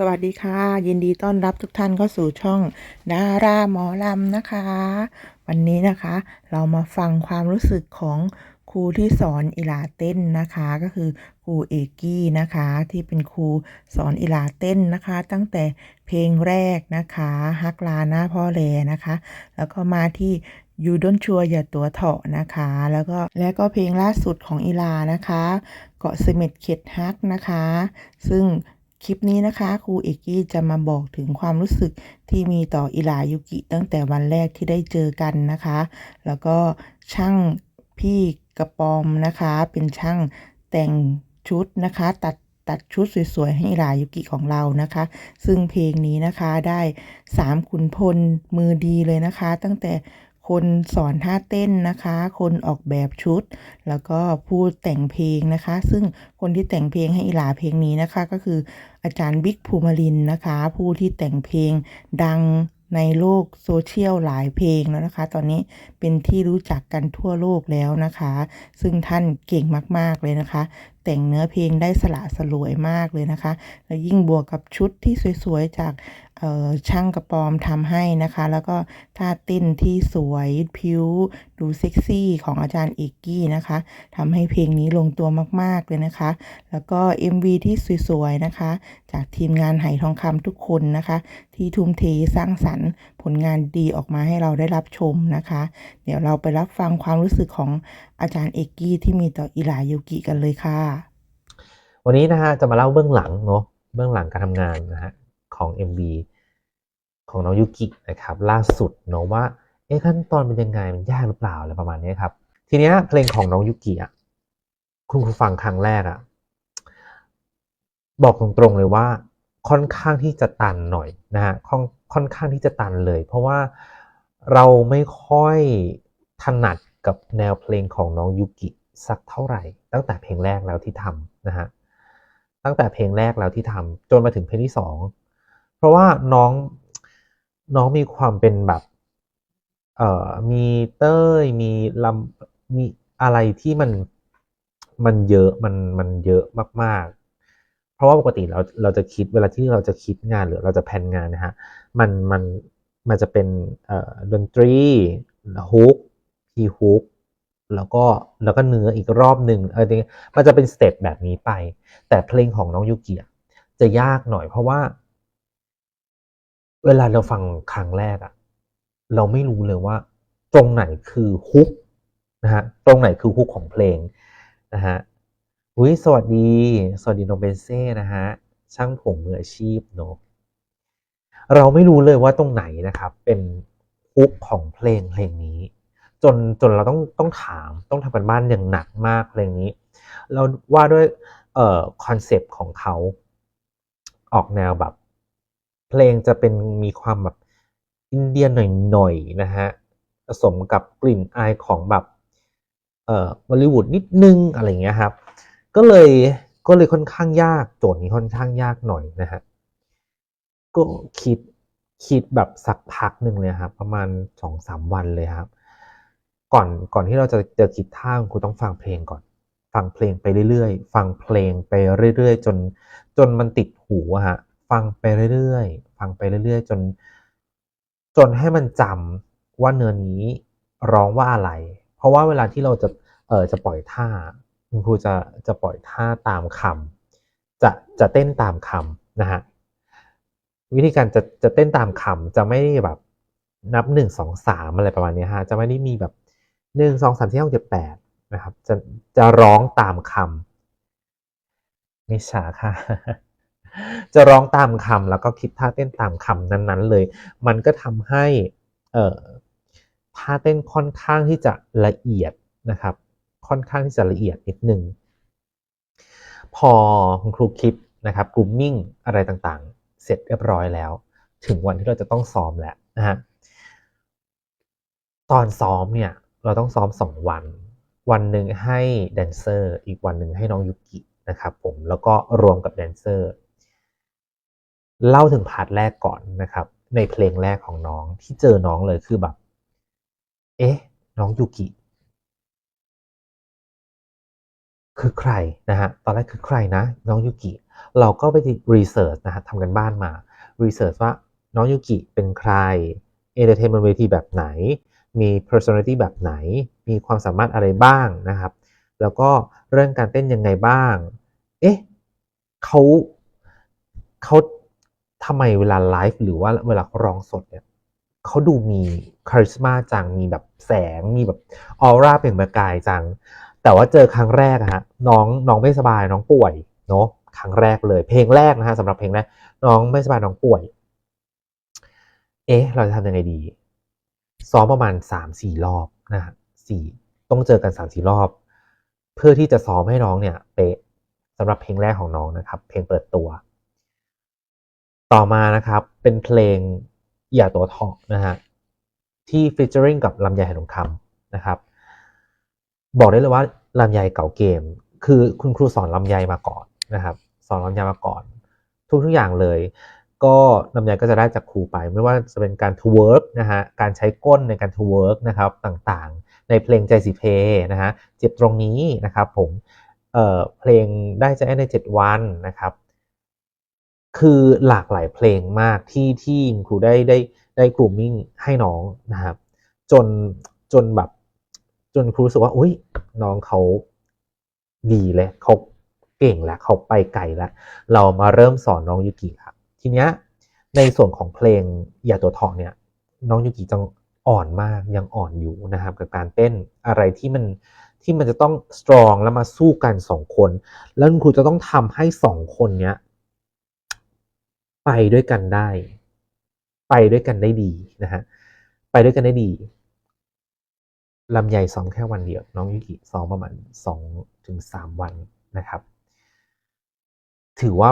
สวัสดีค่ะ ยินดีต้อนรับทุกท่านเข้าสู่ช่องดาราหมอลำนะคะ วันนี้นะคะ เรามาฟังความรู้สึกของครูที่สอนอิลาเต้นนะคะ ก็คือครูเอกกี้นะคะ ที่เป็นครูสอนอิลาเต้นนะคะ ตั้งแต่เพลงแรกนะคะฮักลาหน้าพ่อแลนะคะ แล้วก็มาที่ยูด n นชัวอย่าตัวเถาะนะคะ แล้วก็แล้วก็เพลงล่าสุดของอิลานะคะ เกาะเสม็ดเข็ดฮักนะคะ ซึ่ง คลิปนี้นะคะครูเอกกี้จะมาบอกถึงความรู้สึกที่มีต่ออิลายุกิ ตั้งแต่วันแรกที่ได้เจอกันนะคะ แล้วก็ช่างพี่กระปอมนะคะ เป็นช่างแต่งชุดนะคะ ตัดตัดชุดสวยๆ ให้อิลายุกิของเรานะคะ ซึ่งเพลงนี้นะคะได้สามขุนพลมือดีเลยนะคะ ตั้งแต่ คนสอนท่าเต้นนะคะ คนออกแบบชุด แล้วก็ผู้แต่งเพลงนะคะ ซึ่งคนที่แต่งเพลงให้อิหลาเพลงนี้นะคะ ก็คืออาจารย์บิ๊กภูมิลินนะคะ ผู้ที่แต่งเพลงดังในโลกโซเชียลหลายเพลงแล้วนะคะ ตอนนี้เป็นที่รู้จักกันทั่วโลกแล้วนะคะ ซึ่งท่านเก่งมาก ๆ เลยนะคะ แต่งเนื้อเพลงได้สละสลวยมากเลยนะคะ แล้วยิ่งบวกกับชุดที่สวย ๆ จาก ช่างกระปอมทำให้นะคะ แล้วก็ท่าเต้นที่สวยพิ้วดูเซ็กซี่ของอาจารย์เอกกี้นะคะทำให้เพลงนี้ลงตัวมาก ๆ เลยนะคะ แล้วก็ MV ที่สวย ๆ นะคะ จากทีมงานไหทองคำทุกคนนะคะ ที่ทุ่มเทสร้างสรรค์ผลงานดีออกมาให้เราได้รับชมนะคะ เดี๋ยวเราไปรับฟังความรู้สึกของอาจารย์เอกกี้ที่มีต่ออิหลายุกิกันเลยค่ะ วันนี้นะฮะจะมาเล่าเบื้องหลังเนาะเบื้องหลังการทำงานนะฮะ ของ MV ของน้องยูกินะครับล่าสุดเนาะว่าเอ๊ะขั้นตอนเป็นยังไงมันยากหรือเปล่าอะไรประมาณนี้ครับ ทีเนี้ยเพลงของน้องยูกิอะคุณครูฟังครั้งแรกอะบอกตรงๆเลยว่าค่อนข้างที่จะตันหน่อยนะฮะค่อนค่อนข้างที่จะตันเลย เพราะว่าเราไม่ค่อยถนัดกับแนวเพลงของน้องยูกิสักเท่าไหร่ ตั้งแต่เพลงแรกแล้วที่ทำนะฮะตั้งแต่เพลงแรกแล้วที่ทำจนมาถึงเพลงที่สอง เพราะว่าน้องน้องมีความเป็นแบบ เอ่อมีเต้ยมีลำมีอะไรที่มันมันเยอะมันมันเยอะมาก ๆ เพราะว่าปกติเราเราจะคิดเวลาที่เราจะคิดงานหรือเราจะแผนงานนะฮะมันมันมันจะเป็นเอ่อดนตรีฮุกพีฮุกแล้วก็แล้วก็เนื้ออีกรอบหนึ่งเออเนี่ยมันจะเป็นสเต็ปแบบนี้ไป แต่เพลงของน้องยูกิจะยากหน่อยเพราะว่า เวลาเราฟังครั้งแรกอะเราไม่รู้เลยว่า ตรงไหนคือฮุกนะฮะตรงไหนคือฮุกของเพลงนะฮะอุ้ยสวัสดี สวัสดีน้องเบนเซ่นะฮะช่างผมมืออาชีพเนอะเราไม่รู้เลยว่าตรงไหนนะครับ เป็นฮุกของเพลงเพลงนี้ จนจนเราต้องต้องถามต้องทำกันบ้านอย่างหนักมากเพลงนี้ เราว่าด้วยเอ่อคอนเซปต์ของเขาออกแนวแบบ เพลงจะเป็นมีความแบบอินเดียหน่อยๆนะฮะผสมกับกลิ่นอายของแบบเอ่อบอลิวูดนิดนึงอะไรเงี้ยครับ ก็เลยก็เลยค่อนข้างยากโจทย์นี้ค่อนข้างยากหน่อยนะฮะก็คิดคิดแบบสักพักหนึ่งเลยครับ ประมาณสองสามวันเลยครับ ก่อนก่อนที่เราจะเจอคิดท่าครูต้องฟังเพลงก่อน ฟังเพลงไปเรื่อยๆ ฟังเพลงไปเรื่อยๆ จนจนมันติดหูอะฮะ ฟังไปเรื่อยๆ ฟังไปเรื่อยๆ จน จนให้มันจำว่าเนื้อนี้ร้องว่าอะไร เพราะว่าเวลาที่เราจะเออจะปล่อยท่าคุณครูจะจะปล่อยท่าตามคำจะจะเต้นตามคำนะฮะวิธีการจะจะเต้นตามคำจะไม่ได้แบบนับหนึ่งสองสามอะไรประมาณนี้ฮะจะไม่ได้มีแบบหนึ่งสองสามสี่ห้าเจ็ดแปดนะครับ จะจะร้องตามคำไม่ช้าค่ะ จะร้องตามคำแล้วก็คิดท่าเต้นตามคำนั้นๆเลย มันก็ทำให้เออท่าเต้นค่อนข้างที่จะละเอียดนะครับ ค่อนข้างที่จะละเอียดนิดนึงพอคุณครูคิดนะครับกรูมมิ่งอะไรต่างๆ เสร็จเรียบร้อยแล้ว ถึงวันที่เราจะต้องซ้อมแล้วนะฮะตอนซ้อมเนี่ยเราต้องซ้อมสองวัน วันหนึ่งให้แดนเซอร์ อีกวันหนึ่งให้น้องยุกินะครับผมแล้วก็รวมกับแดนเซอร์ เล่าถึงพาร์ทแรกก่อนนะครับ ในเพลงแรกของน้องที่เจอน้องเลยคือแบบ เอ๊ะ น้องยูกิ คือใครนะฮะ ตอนแรกคือใครนะ น้องยูกิ เราก็ไปรีเสิร์ชนะฮะทำกันบ้านมารีเสิร์ชว่าน้องยูกิเป็นใครเอนเตอร์เทนเมนต์เวทีแบบไหน มี personality แบบไหน มีความสามารถอะไรบ้างนะครับ แล้วก็เรื่องการเต้นยังไงบ้าง เอ๊ะเขาเขา ทำไมเวลาไลฟ์หรือว่าเวลาเขาร้องสดเนี่ยเขาดูมีคาริสมาจังมีแบบแสงมีแบบออร่าเปล่งประกายจัง แต่ว่าเจอครั้งแรกอะฮะน้องน้องไม่สบายน้องป่วยเนาะครั้งแรกเลย เพลงแรกนะฮะสำหรับเพลงแรกน้องไม่สบายน้องป่วย เอ๊ะ เราจะทำยังไงดีซ้อมประมาณสามสี่รอบนะฮะสี่ต้องเจอกันสามสี่รอบ เพื่อที่จะซ้อมให้น้องเนี่ยเป๊ะสำหรับเพลงแรกของน้องนะครับ เพลงเปิดตัว ต่อมานะครับเป็นเพลงอย่าตัวทอกนะฮะที่ฟีเจอริงกับลำไยไหทองคำนะครับ บอกได้เลยว่าลำไยเก่าเกม คือคุณครูสอนลำไยมาก่อนนะครับ สอนลำไยมาก่อน ทุกทุกอย่างเลย ก็ลำไยก็จะได้จากครูไป ไม่ว่าจะเป็นการ to work นะฮะการใช้ก้นในการ to work นะครับต่างๆ ในเพลงใจสิเพนะฮะเจ็บตรงนี้นะครับผมเอ่อเพลงได้ใจใน 7 วันนะครับ คือหลากหลายเพลงมากที่ที่ครูได้ได้ได้กลุ่มมิ่งให้น้องนะครับ จนจนแบบ จนครูรู้สึกว่าอุ้ยน้องเขาดีเลยเขาเก่งแล้วเขาไปไกลแล้วเรามาเริ่มสอนน้องยูกิครับทีเนี้ยในส่วนของเพลงอย่าตัวทองเนี่ย น้องยูกิจังอ่อนมากยังอ่อนอยู่นะครับ กับการเต้นอะไรที่มันที่มันจะต้องสตรองแล้วมาสู้กันสองคน แล้วคุณครูจะต้องทำให้สองคนเนี้ย ไปด้วยกันได้ ไปด้วยกันได้ดีนะฮะไปด้วยกันได้ดีลำไยซ้อมแค่วันเดียว น้องยุกิซ้อมประมาณสองถึงสามวันนะครับ ถือว่า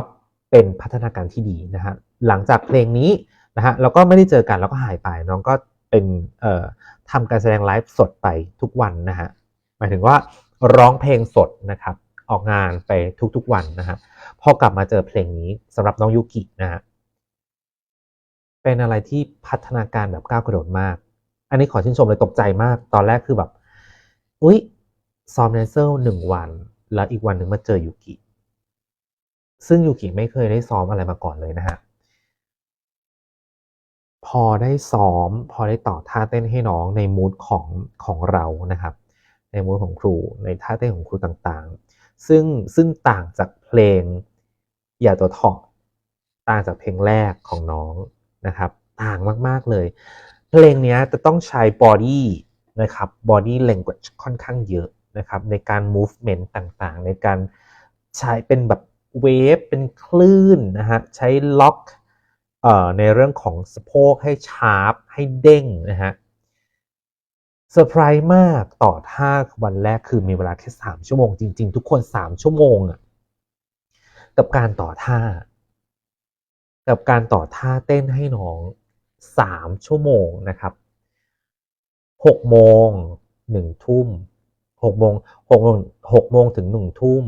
เป็นพัฒนาการที่ดีนะฮะหลังจากเพลงนี้นะฮะเราก็ไม่ได้เจอกันแล้วก็หายไป น้องก็เป็นเอ่อทำการแสดงไลฟ์สดไปทุกวันนะฮะหมายถึงว่าร้องเพลงสดนะครับ ออกงานไปทุกๆวันนะฮะ พอกลับมาเจอเพลงนี้สำหรับน้องยุกินะฮะเป็นอะไรที่พัฒนาการแบบก้าวกระโดดมาก อันนี้ขอชื่นชมเลยตกใจมาก ตอนแรกคือแบบ อุ๊ยซ้อมแดนเซอร์หนึ่งวัน แล้วอีกวันหนึ่งมาเจอยูกิ ซึ่งยูกิไม่เคยได้ซ้อมอะไรมาก่อนเลยนะฮะ พอได้ซ้อม พอได้ต่อท่าเต้นให้น้องในมูดของของเรานะครับ ในมูดของครู ในท่าเต้นของครูต่างๆ ซึ่งซึ่งต่างจากเพลง อย่าตัวถอดต่างจากเพลงแรกของน้องนะครับ ต่างมากๆเลย เพลงนี้จะต้องใช้ body นะครับ body language ค่อนข้างเยอะนะครับ ในการ movement ต่างๆ ในการใช้เป็นแบบเวฟเป็นคลื่นนะฮะใช้ล็อกเอ่อในเรื่องของสะโพกให้ชาร์ปให้เด้งนะฮะเซอร์ไพรส์มากต่อท่าวันแรกคือมีเวลาแค่สามชั่วโมงจริง ๆ ทุกคนสามชั่วโมงอะ กับการต่อท่า กับการต่อท่าเต้นให้น้องสามชั่วโมงนะครับหกโมงหนึ่งทุ่มหกโมงหกโมงหกโมงถึงหนึ่งทุ่ม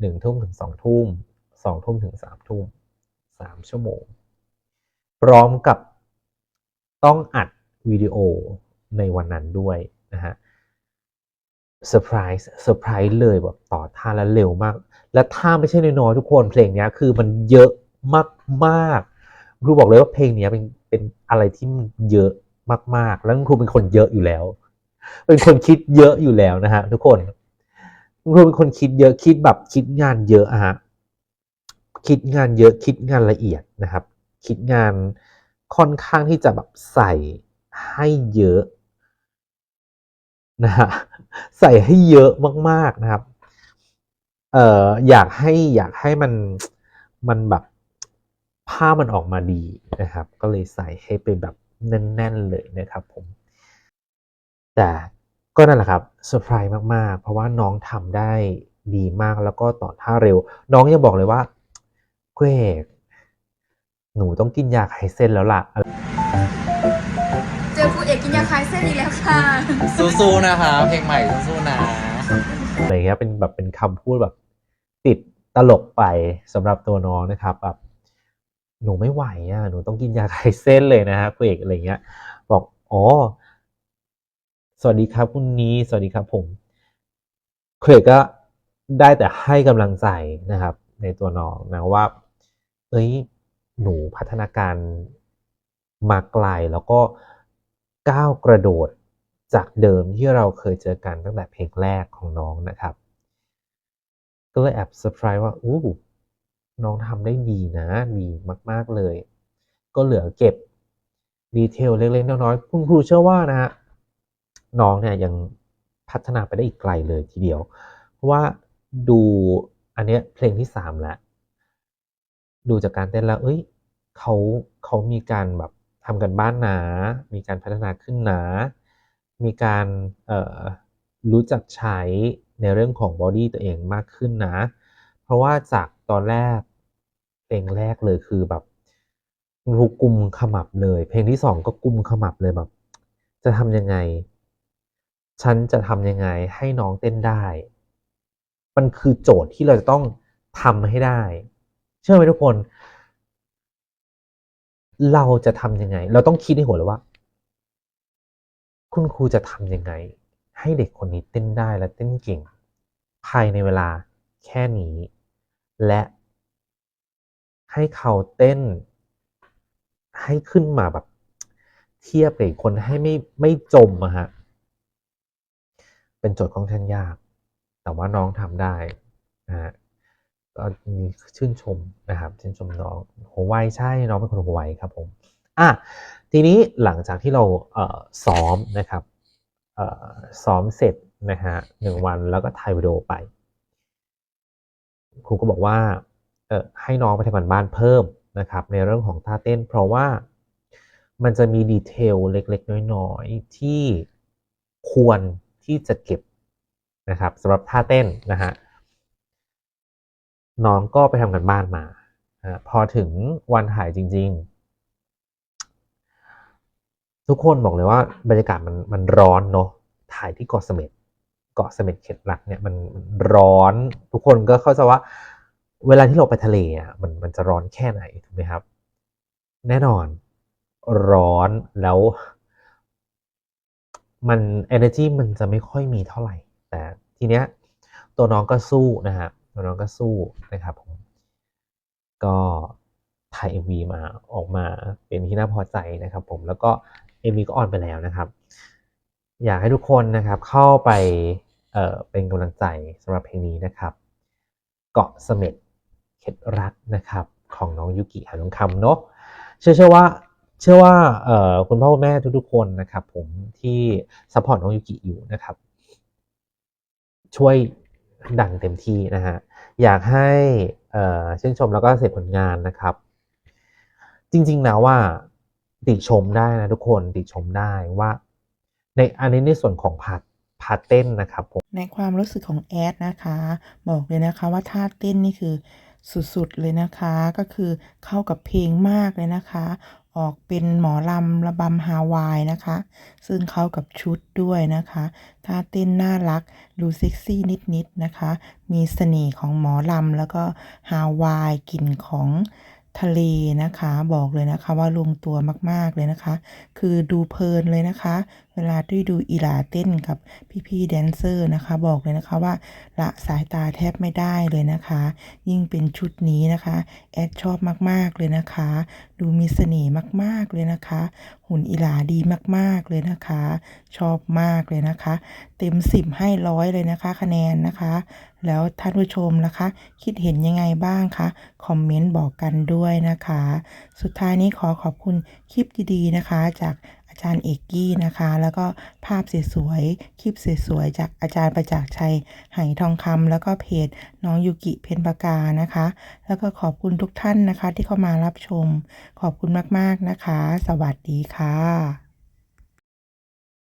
หนึ่งทุ่มถึงสองทุ่มสองทุ่มถึงสามทุ่มสามชั่วโมง พร้อมกับต้องอัดวิดีโอในวันนั้นด้วยนะฮะ เซอร์ไพรส์เซอร์ไพรส์เลยแบบต่อท่าแล้วเร็วมาก และท่าไม่ใช่น้อยๆทุกคนเพลงนี้คือมันเยอะมากๆครูบอกเลยว่าเพลงนี้เป็นเป็นอะไรที่มันเยอะมาก ๆ แล้วครูเป็นคนเยอะอยู่แล้ว เป็นคนคิดเยอะอยู่แล้วนะฮะทุกคนครูเป็นคนคิดเยอะคิดแบบคิดงานเยอะอะฮะคิดงานเยอะคิดงานละเอียดนะครับ คิดงานค่อนข้างที่จะแบบใส่ให้เยอะ นะฮะใส่ให้เยอะมากๆนะครับ เอ่ออยากให้อยากให้มันมันแบบภามันออกมาดีนะครับ ก็เลยใส่ให้เป็นแบบแน่น ๆ เลยนะครับผม แต่ก็นั่นแหละครับเซอร์ไพรส์มากๆ เพราะว่าน้องทำได้ดีมากแล้วก็ต่อท่าเร็ว น้องยังบอกเลยว่าเกรกหนูต้องกินยาคลายเส้นแล้วล่ะ คลายเส้นอีกแล้วค่ะสู้ๆนะคะเพลงใหม่สู้ๆนะอะไรเงี้ยเป็นแบบเป็นคำพูดแบบ ติดตลกไปสำหรับตัวน้องนะครับแบบหนูไม่ไหวอะหนูต้องกินยาคลายเส้นเลยนะฮะคุณเอกอะไรเงี้ย บอกอ๋อสวัสดีครับคุณนี้ สวัสดีครับผมคุณเอกก็ได้แต่ให้กำลังใจนะครับ ในตัวน้องนะว่า เอ้ยหนูพัฒนาการมาไกลแล้วก็ ก้าวกระโดดจากเดิมที่เราเคยเจอกันตั้งแต่เพลงแรกของน้องนะครับ ก็เลยแอบเซอร์ไพรส์ว่าอู้น้องทำได้ดีนะ ดีมาก ๆ เลย ก็เหลือเก็บดีเทลเล็ก ๆ น้อยๆคุณครูเชื่อว่านะฮะน้องเนี่ยยังพัฒนาไปได้อีกไกลเลยทีเดียว เพราะว่าดูอันเนี้ยเพลงที่สามแล้วดูจากการเต้นแล้ว เอ้ยเขาเขามีการแบบ ทำกันบ้านหนะมีการพัฒนาขึ้นหนะมีการรู้จักใช้ในเรื่องของบอดี้ตัวเองมากขึ้นนะ เพราะว่าจากตอนแรกเพลงแรกเลยคือแบบรูกุมขมับเลย เพลงที่สองก็กุมขมับเลยแบบ จะทำยังไง ฉันจะทำยังไงให้น้องเต้นได้ มันคือโจทย์ที่เราจะต้องทำให้ได้ เชื่อไหมทุกคน เราจะทำยังไง เราต้องคิดในหัวเลยว่า คุณครูจะทำยังไง ให้เด็กคนนี้เต้นได้และเต้นเก่ง ภายในเวลาแค่นี้ และให้เขาเต้น ให้ขึ้นมาแบบ เทียบกับอีกคนให้ไม่ไม่จมอะฮะเป็นโจทย์ค่อนข้างยาก แต่ว่าน้องทำได้นะฮะ ก็มีชื่นชมนะครับชื่นชมน้องหัวไวใช่น้องเป็นคนหัวไวครับผมอะทีนี้หลังจากที่เราเอ่อซ้อมนะครับเอ่อซ้อมเสร็จนะฮะหนึ่งวันแล้วก็ถ่ายวิดีโอไปครูก็บอกว่าเออให้น้องไปทำการบ้านเพิ่มนะครับ ในเรื่องของท่าเต้น เพราะว่ามันจะมีดีเทลเล็กๆ น้อยๆ ที่ควรที่จะเก็บนะครับสำหรับท่าเต้นนะฮะ น้องก็ไปทำกันบ้านมาพอถึงวันถ่ายจริง ๆ ทุกคนบอกเลยว่าบรรยากาศมันมันร้อนเนาะถ่ายที่เกาะเสม็ดเกาะเสม็ดเข็ดหลักเนี่ยมันร้อนทุกคนก็เข้าใจว่า เวลาที่เราไปทะเลอะมันมันจะร้อนแค่ไหนถูกไหมครับ แน่นอนร้อนแล้วมัน energy มันจะไม่ค่อยมีเท่าไหร่ แต่ทีเนี้ยตัวน้องก็สู้นะฮะตัว น้องก็สู้นะครับผมก็ถ่าย MV มาออกมาเป็นที่น่าพอใจนะครับ ผมแล้วก็ MV ก็ออนไปแล้วนะครับ อยากให้ทุกคนนะครับเข้าไปเอ่อเป็นกำลังใจสำหรับเพลงนี้นะครับ เกาะเสม็ดเข็ดรักนะครับ ของน้องยุกิหาทองคำเนาะเชื่อเชื่อว่าเชื่อว่าเอ่อคุณพ่อคุณแม่ทุกๆคนนะครับ ผมที่ซัพพอร์ตน้องยุกิอยู่นะครับ ช่วยดังเต็มที่นะฮะ อยากให้เชื่นชมแล้วก็เสพผลงานนะครับ จริงๆแล้วว่าติชมได้นะทุกคนติชมได้ว่า ในอันนี้ในส่วนของพาร์ทพาเต้นนะครับผมในความรู้สึกของแอดนะคะ บอกเลยนะคะว่าท่าเต้นนี่คือสุดๆเลยนะคะ ก็คือเข้ากับเพลงมากเลยนะคะ ออกเป็นหมอลำระบำฮาวายนะคะ ซึ่งเข้ากับชุดด้วยนะคะท่าเต้นน่ารักดูเซ็กซี่นิดๆนะคะ มีเสน่ห์ของหมอลำแล้วก็ฮาวายกลิ่นของทะเลนะคะ บอกเลยนะคะว่าลงตัวมากๆเลยนะคะ คือดูเพลินเลยนะคะ เวลาที่ดูอีหลาเต้นกับพี่ๆแดนเซอร์นะคะ บอกเลยนะคะว่าละสายตาแทบไม่ได้เลยนะคะ ยิ่งเป็นชุดนี้นะคะ แอดชอบมากๆเลยนะคะ ดูมีเสน่ห์มากๆเลยนะคะ หุ่นอีหลาดีมากๆเลยนะคะ ชอบมากเลยนะคะ เต็มสิบให้ร้อยเลยนะคะ คะแนนนะคะ แล้วท่านผู้ชมนะคะ คิดเห็นยังไงบ้างคะคอมเมนต์บอกกันด้วยนะคะ สุดท้ายนี้ขอขอบคุณคลิปดีๆนะคะจาก จารย์เอกกี้นะคะ แล้วก็ภาพสวยๆคลิปสวยๆจากอาจารย์ประจักษ์ชัยไหทองคำแล้วก็เพจน้องยูกิเพนปากานะคะ แล้วก็ขอบคุณทุกท่านนะคะที่เข้ามารับชม ขอบคุณมากๆนะคะ สวัสดีค่ะ